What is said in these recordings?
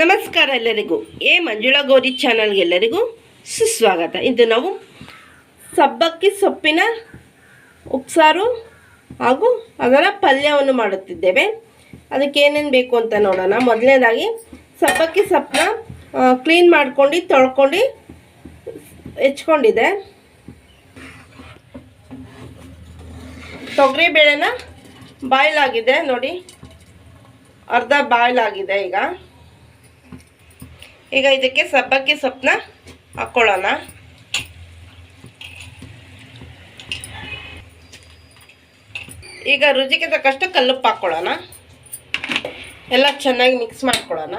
ನಮಸ್ಕಾರ ಎಲ್ಲರಿಗೂ. ಎ ಮಂಜುಳಾ ಗೌರಿ ಚಾನಲ್ಗೆಲ್ಲರಿಗೂ ಸುಸ್ವಾಗತ. ಇಂದು ನಾವು ಸಬ್ಬಕ್ಕಿ ಸೊಪ್ಪಿನ ಉಪ್ಸಾರು ಹಾಗೂ ಅದರ ಪಲ್ಯವನ್ನು ಮಾಡುತ್ತಿದ್ದೇವೆ. ಅದಕ್ಕೆ ಏನೇನು ಬೇಕು ಅಂತ ನೋಡೋಣ. ಮೊದಲನೇದಾಗಿ ಸಬ್ಬಕ್ಕಿ ಸೊಪ್ಪನ್ನ ಕ್ಲೀನ್ ಮಾಡ್ಕೊಂಡು, ತೊಳ್ಕೊಂಡು, ಹೆಚ್ಕೊಂಡಿದೆ. ತೊಗರಿ ಬೇಳೆನ ಬಾಯ್ಲಾಗಿದೆ. ನೋಡಿ, ಅರ್ಧ ಬಾಯ್ಲಾಗಿದೆ ಈಗ. ಈಗ ಇದಕ್ಕೆ ಸಬ್ಬಕ್ಕಿ ಸೊಪ್ಪನ್ನ ಹಾಕ್ಕೊಳ್ಳೋಣ ಈಗ ರುಚಿಗೆ ತಕ್ಕಷ್ಟು ಕಲ್ಲುಪ್ಪು ಹಾಕ್ಕೊಳ್ಳೋಣ ಎಲ್ಲ ಚೆನ್ನಾಗಿ ಮಿಕ್ಸ್ ಮಾಡ್ಕೊಳ್ಳೋಣ.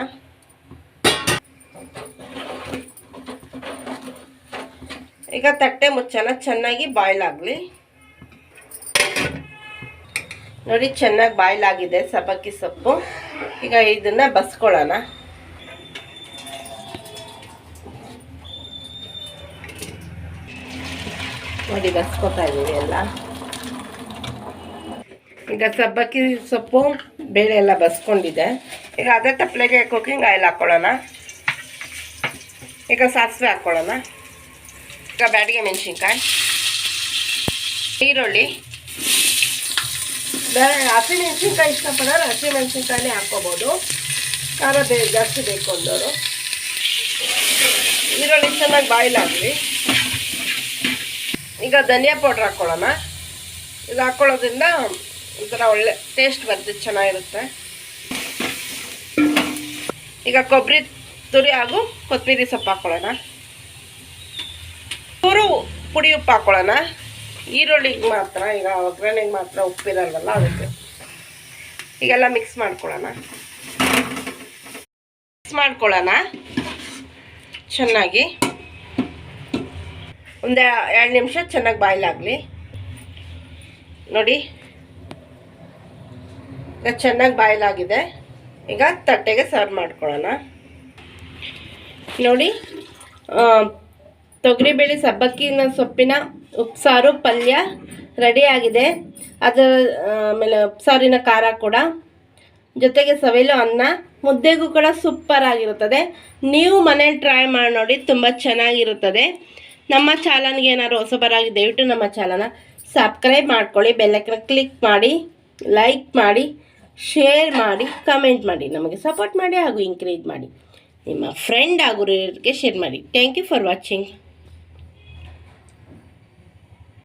ಈಗ ತಟ್ಟೆ ಮುಚ್ಚೋಣ ಚೆನ್ನಾಗಿ ಬಾಯ್ಲ್ ಆಗಲಿ. ನೋಡಿ ಚೆನ್ನಾಗಿ ಬಾಯ್ಲ್ ಆಗಿದೆ ಸಬ್ಬಕ್ಕಿ ಸೊಪ್ಪು. ಈಗ ಇದನ್ನು ಬಸ್ಕೊಳ್ಳೋಣ. ನೋಡಿ ಬಸ್ಕೊತಾ ಇದ್ದೀವಿ ಎಲ್ಲ. ಈಗ ಸಬ್ಬಕ್ಕಿ ಸೊಪ್ಪು, ಬೇಳೆ ಎಲ್ಲ ಬಸ್ಕೊಂಡಿದೆ. ಈಗ ಅದೇ ತಪ್ಪಲೆಗೆ ಕುಕ್ಕಿಂಗ್ ಆಯಿಲ್ ಹಾಕ್ಕೊಳ್ಳೋಣ ಈಗ ಸಾಸಿವೆ ಹಾಕ್ಕೊಳ್ಳೋಣ ಈಗ ಬ್ಯಾಡಿಗೆ ಮೆಣಸಿನ್ಕಾಯಿ. ಈರುಳ್ಳಿ. ಬೇರೆ ಹಸಿ ಮೆಣಸಿನ್ಕಾಯಿ ಇಷ್ಟಪಡೋರು ಹಸಿ ಮೆಣಸಿನ್ಕಾಯಿನೇ ಹಾಕ್ಕೋಬೋದು. ಖಾರ ಬೇ ಜಾಸ್ತಿ ಬೇಕು ಅಂದವರು ಈರುಳ್ಳಿ ಚೆನ್ನಾಗಿ ಬಾಯ್ಲ್ ಈಗ ಧನಿಯಾ ಪೌಡ್ರ್ ಹಾಕ್ಕೊಳ್ಳೋಣ ಇದು ಹಾಕ್ಕೊಳ್ಳೋದ್ರಿಂದ ಒಂಥರ ಒಳ್ಳೆ ಟೇಸ್ಟ್ ಬರ್ತದೆ, ಚೆನ್ನಾಗಿರುತ್ತೆ. ಈಗ ಕೊಬ್ಬರಿ ತುರಿ ಹಾಗೂ ಕೊತ್ತಂಬರಿ ಸೊಪ್ಪು ಹಾಕ್ಕೊಳ್ಳೋಣ ಚೂರು ಪುಡಿ ಉಪ್ಪು ಹಾಕ್ಕೊಳ್ಳೋಣ ಈರುಳ್ಳಿಗೆ ಮಾತ್ರ, ಈಗ ಒಗ್ಗರಣೆಗೆ ಮಾತ್ರ ಉಪ್ಪಿರಲ್ವಲ್ಲ ಅದಕ್ಕೆ. ಈಗೆಲ್ಲ ಮಿಕ್ಸ್ ಮಾಡ್ಕೊಳ್ಳೋಣ. ಮಿಕ್ಸ್ ಮಾಡ್ಕೊಳ್ಳೋಣ. ಚೆನ್ನಾಗಿ. ಒಂದು ಎರಡು ನಿಮಿಷ ಚೆನ್ನಾಗಿ ಬಾಯ್ಲ್ ಆಗಲಿ ನೋಡಿ. ಈಗ ಚೆನ್ನಾಗಿ ಬಾಯ್ಲ್ ಆಗಿದೆ ಈಗ ತಟ್ಟೆಗೆ ಸರ್ವ್ ಮಾಡ್ಕೊಳ್ಳೋಣ. ನೋಡಿ ತೊಗರಿಬೇಳೆ ಸಬ್ಬಕ್ಕಿನ ಸೊಪ್ಪಿನ ಉಪ್ಸಾರು ಪಲ್ಯ ರೆಡಿ ಆಗಿದೆ. ಅದರ ಆಮೇಲೆ ಉಪ್ಸಾರಿನ ಖಾರ ಕೂಡ. ಜೊತೆಗೆ ಸವೆಲು ಅನ್ನ. ಮುದ್ದೆಗೂ ಕೂಡ ಸೂಪರ್ ಆಗಿರುತ್ತದೆ. ನೀವು ಮನೇಲಿ ಟ್ರೈ ಮಾಡಿ ನೋಡಿ, ತುಂಬ ಚೆನ್ನಾಗಿರುತ್ತದೆ. ನಮ್ಮ ಚಾನಲ್ಗೆ ಏನಾದ್ರು ಹೊಸಬರಾಗಿ ದಯವಿಟ್ಟು ನಮ್ಮ ಚಾನಲ್ನ ಸಬ್ಸ್ಕ್ರೈಬ್ ಮಾಡ್ಕೊಳ್ಳಿ ಬೆಲ್ಲಕ್ಕನ್ನ ಕ್ಲಿಕ್ ಮಾಡಿ, ಲೈಕ್ ಮಾಡಿ, ಶೇರ್ ಮಾಡಿ, ಕಮೆಂಟ್ ಮಾಡಿ, ನಮಗೆ ಸಪೋರ್ಟ್ ಮಾಡಿ ಹಾಗೂ ಎಂಕರೇಜ್ ಮಾಡಿ. ನಿಮ್ಮ ಫ್ರೆಂಡ್ ಹಾಗೂ ಶೇರ್ ಮಾಡಿ. Thank you for watching